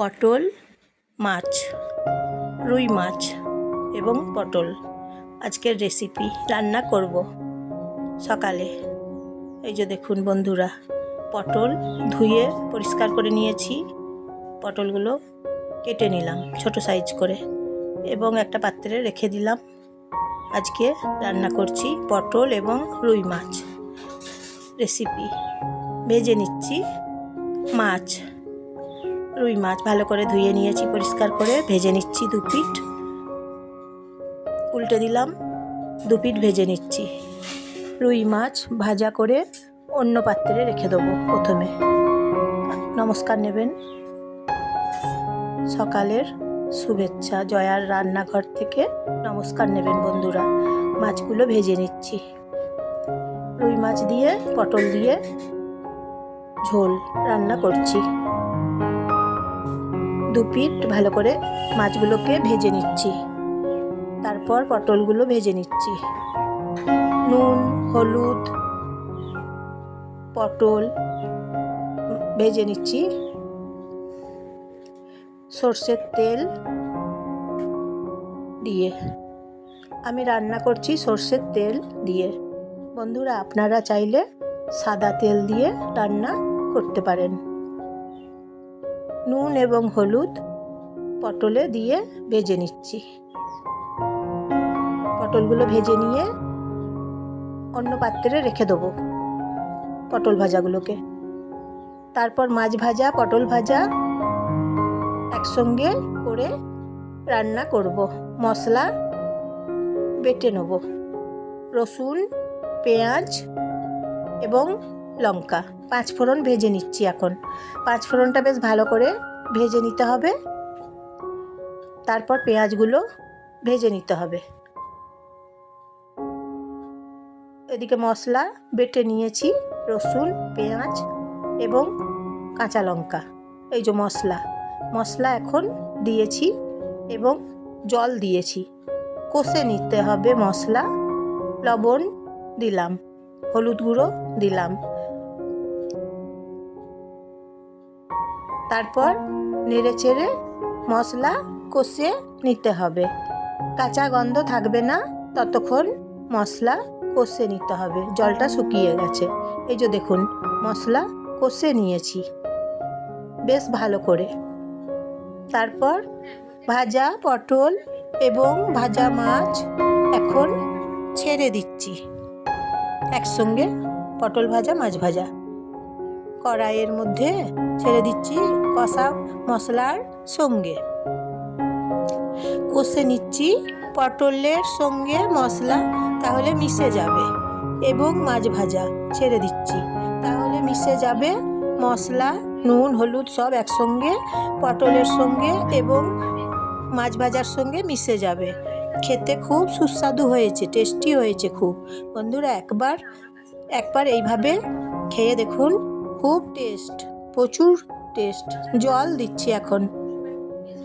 পটল, মাছ, রুই মাছ এবং পটল। আজকের রেসিপি রান্না করব সকালে। এই যে দেখুন বন্ধুরা, পটল ধুয়ে পরিষ্কার করে নিয়েছি। পটলগুলো কেটে নিলাম ছোট সাইজ করে এবং একটা পাত্রে রেখে দিলাম। আজকে রান্না করছি পটল এবং রুই মাছ। রেসিপি ভেজে নিচ্ছি মাছ। রুই মাছ ভালো করে ধুয়ে নিয়েছি, পরিষ্কার করে। ভেজে নিচ্ছি দু পিঠ। উল্টে দিলাম, দু পিঠ ভেজে নিচ্ছি। রুই মাছ ভাজা করে অন্য পাত্রে রেখে দেবো প্রথমে। নমস্কার নেবেন। সকালের শুভেচ্ছা, জয়ার রান্নাঘর থেকে নমস্কার নেবেন বন্ধুরা। মাছগুলো ভেজে নিচ্ছি। রুই মাছ দিয়ে, পটল দিয়ে ঝোল রান্না করছি। দু পিঠ ভালো করে মাছগুলোকে ভেজে নিচ্ছি। তারপর পটলগুলো ভেজে নিচ্ছি। নুন, হলুদ, পটল ভেজে নিচ্ছি। সর্ষের তেল দিয়ে। আমি রান্না করছি সর্ষের তেল দিয়ে। বন্ধুরা, আপনারা চাইলে সাদা তেল দিয়ে রান্না করতে পারেন। নুন এবং হলুদ পটলে দিয়ে ভেজে নিচ্ছি। পটলগুলো ভেজে নিয়ে অন্য পাত্রে রেখে দেবো পটল ভাজাগুলোকে। তারপর মাছ ভাজা, পটল ভাজা একসঙ্গে করে রান্না করব। মশলা বেটে নেব। রসুন, পেঁয়াজ এবং লঙ্কা। পাঁচ ফোড়ন ভেজে নিচ্ছি এখন। পাঁচ ফোড়নটা বেশ ভালো করে ভেজে নিতে হবে। তারপর পেঁয়াজগুলো ভেজে নিতে হবে। এদিকে মশলা বেটে নিয়েছি, রসুন, পেঁয়াজ এবং কাঁচা লঙ্কা। এই যে মশলা মশলা এখন দিয়েছি এবং জল দিয়েছি। কষে নিতে হবে মশলা। লবণ দিলাম, হলুদ গুঁড়ো দিলাম। তারপর নেড়ে চেড়ে মশলা কষে নিতে হবে। কাঁচা গন্ধ থাকবে না, ততক্ষণ মশলা কষে নিতে হবে। জলটা শুকিয়ে গেছে। এই যে দেখুন, মশলা কষে নিয়েছি। বেশ ভালো করে। তারপর ভাজা পটল এবং ভাজা মাছ এখন ছেড়ে দিচ্ছি। একসঙ্গে পটল ভাজা, মাছ ভাজা। কড়াইয়ের মধ্যে ছেড়ে দিচ্ছি কষা মশলার সঙ্গে। কষে নিচ্ছি পটলের সঙ্গে মশলা, তাহলে মিশে যাবে, এবং মাছ ভাজা ছেড়ে দিচ্ছি। তাহলে মিশে যাবে মশলা, নুন, হলুদ সব একসঙ্গে, পটলের সঙ্গে এবং মাছ ভাজার সঙ্গে মিশে যাবে। খেতে খুব সুস্বাদু হয়েছে, টেস্টি হয়েছে খুব। বন্ধুরা, একবার একবার এইভাবে খেয়ে দেখুন খুব টেস্ট প্রচুর টেস্ট জল দিচ্ছি এখন।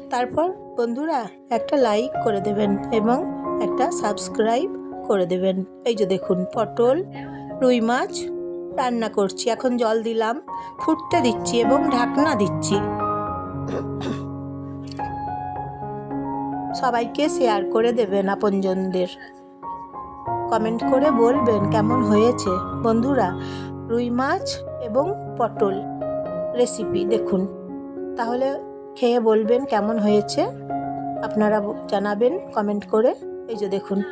তারপর বন্ধুরা একটা লাইক করে দেবেন এবং একটা সাবস্ক্রাইব করে দেবেন। এই যে দেখুন, পটল, রুই মাছ রান্না করছি। এখন জল দিলাম, ফুটতে দিচ্ছি এবং ঢাকনা দিচ্ছি। সবাইকে শেয়ার করে দেবেন আপনজনদের। কমেন্ট করে বলবেন কেমন হয়েছে। বন্ধুরা রুই মাছ এবং পটল রেসিপি দেখুন। তাহলে খেয়ে বলবেন কেমন হয়েছে। আপনারা জানাবেন কমেন্ট করে। এই যে দেখুন।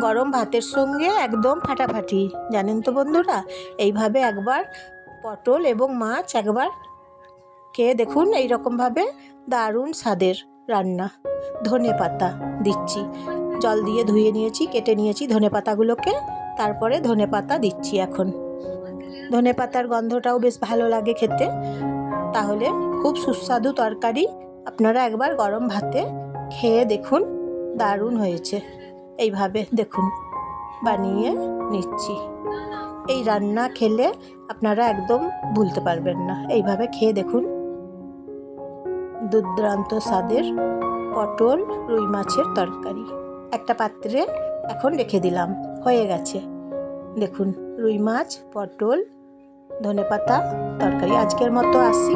গরম ভাতের সঙ্গে একদম ফাটাফাটি। জানেন তো বন্ধুরা, এইভাবে একবার পটল এবং মাছ একবার খেয়ে দেখুন এই রকমভাবে দারুণ স্বাদের রান্না। ধনে পাতা দিচ্ছি। জল দিয়ে ধুয়ে নিয়েছি, কেটে নিয়েছি ধনে পাতাগুলোকে। তারপরে ধনে পাতা দিচ্ছি এখন। ধনে পাতার গন্ধটাও বেশ ভালো লাগে খেতে। তাহলে খুব সুস্বাদু তরকারি। আপনারা একবার গরম ভাতে খেয়ে দেখুন, দারুণ হয়েছে। এইভাবে দেখুন, বানিয়ে নিচ্ছি। এই রান্না খেলে আপনারা একদম ভুলতে পারবেন না। এইভাবে খেয়ে দেখুন। দুর্দান্ত স্বাদের পটল রুই মাছের তরকারি। একটা পাত্রে এখন রেখে দিলাম, হয়ে গেছে। দেখুন রুই মাছ পটল ধনেপাতা তরকারি। আজকের মতো আসি।